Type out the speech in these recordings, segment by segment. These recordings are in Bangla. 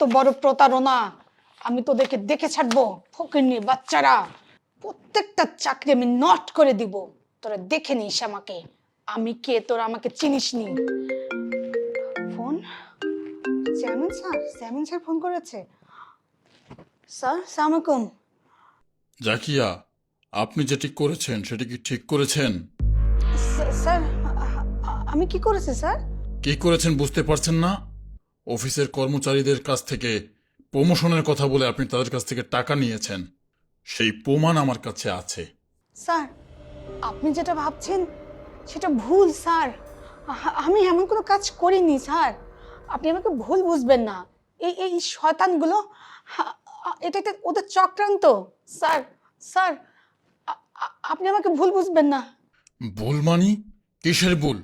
এত বড় প্রতারণা। আমি তোদেরকে দেখে ছাড়বো ফকিরনি বাচ্চারা। প্রত্যেকটা চাকরি আমি নট করে দিব। তোরা দেখে নিস আমাকে। আমি কে? তোরা আমাকে চিনিস নি phone? Chairman sir chairman sir phone করেছে। স্যার সালামালাইকুম জাকিয়া আপনি যেটি করেছেন সেটি কি ঠিক করেছেন? স্যার, আমি কি করেছি স্যার? কি করেছেন বুঝতে পারছেন না? অফিসের কর্মচারীদের কাছ থেকে প্রমোশনের কথা বলে আপনি তাদের কাছ থেকে টাকা নিয়েছেন সেই প্রমাণ আমার কাছে আছে। স্যার আপনি যেটা ভাবছেন সেটা ভুল স্যার। আমি এমন কোনো কাজ করিনি স্যার। আপনি আমাকে ভুল বুঝবেন না। এই এই শয়তানগুলো এটা এটা ওদের চক্রান্ত। স্যার স্যার আপনি আমাকে ভুল বুঝবেন না। ভুল মানি? কিসের ভুল?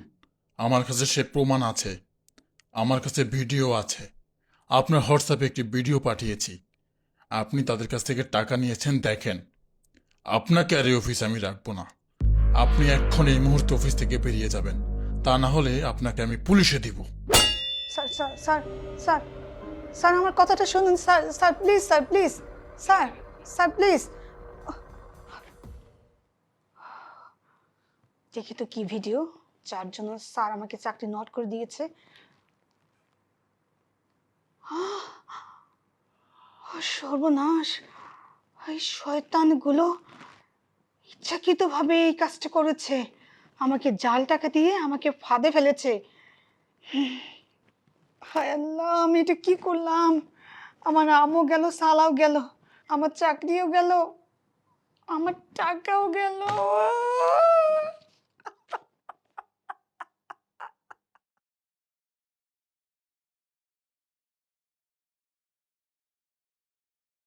আমার কাছে সে প্রমাণ আছে। আমার কাছে ভিডিও আছে। আপনার হোয়াটসঅ্যাপে একটি ভিডিও পাঠিয়েছি। আপনি তাদের কাছ থেকে টাকা নিয়েছেন দেখেন। আপনাকে আর এই অফিস আমি রাখব না। আপনি এখন এই মুহূর্তে অফিস থেকে বেরিয়ে যাবেন। তা না হলে আপনাকে আমি পুলিশে দিব। Sir sir sir sir sir আমার কথাটা শুনুন। Sir sir please sir please. Sir sir please. দেখি তো কি ভিডিও। যার জন্য স্যার আমাকে চাকরি নট করে দিয়েছে। সর্বনাশ। এই শয়তানগুলো ইচ্ছাকৃতভাবে এই কাজটা করেছে। আমাকে জাল টাকা দিয়ে আমাকে ফাঁদে ফেলেছে। হায় আল্লাহ, আমি এটা কি করলাম? আমার আমও গেল, সালাও গেল, আমার চাকরিও গেল, আমার টাকাও গেল।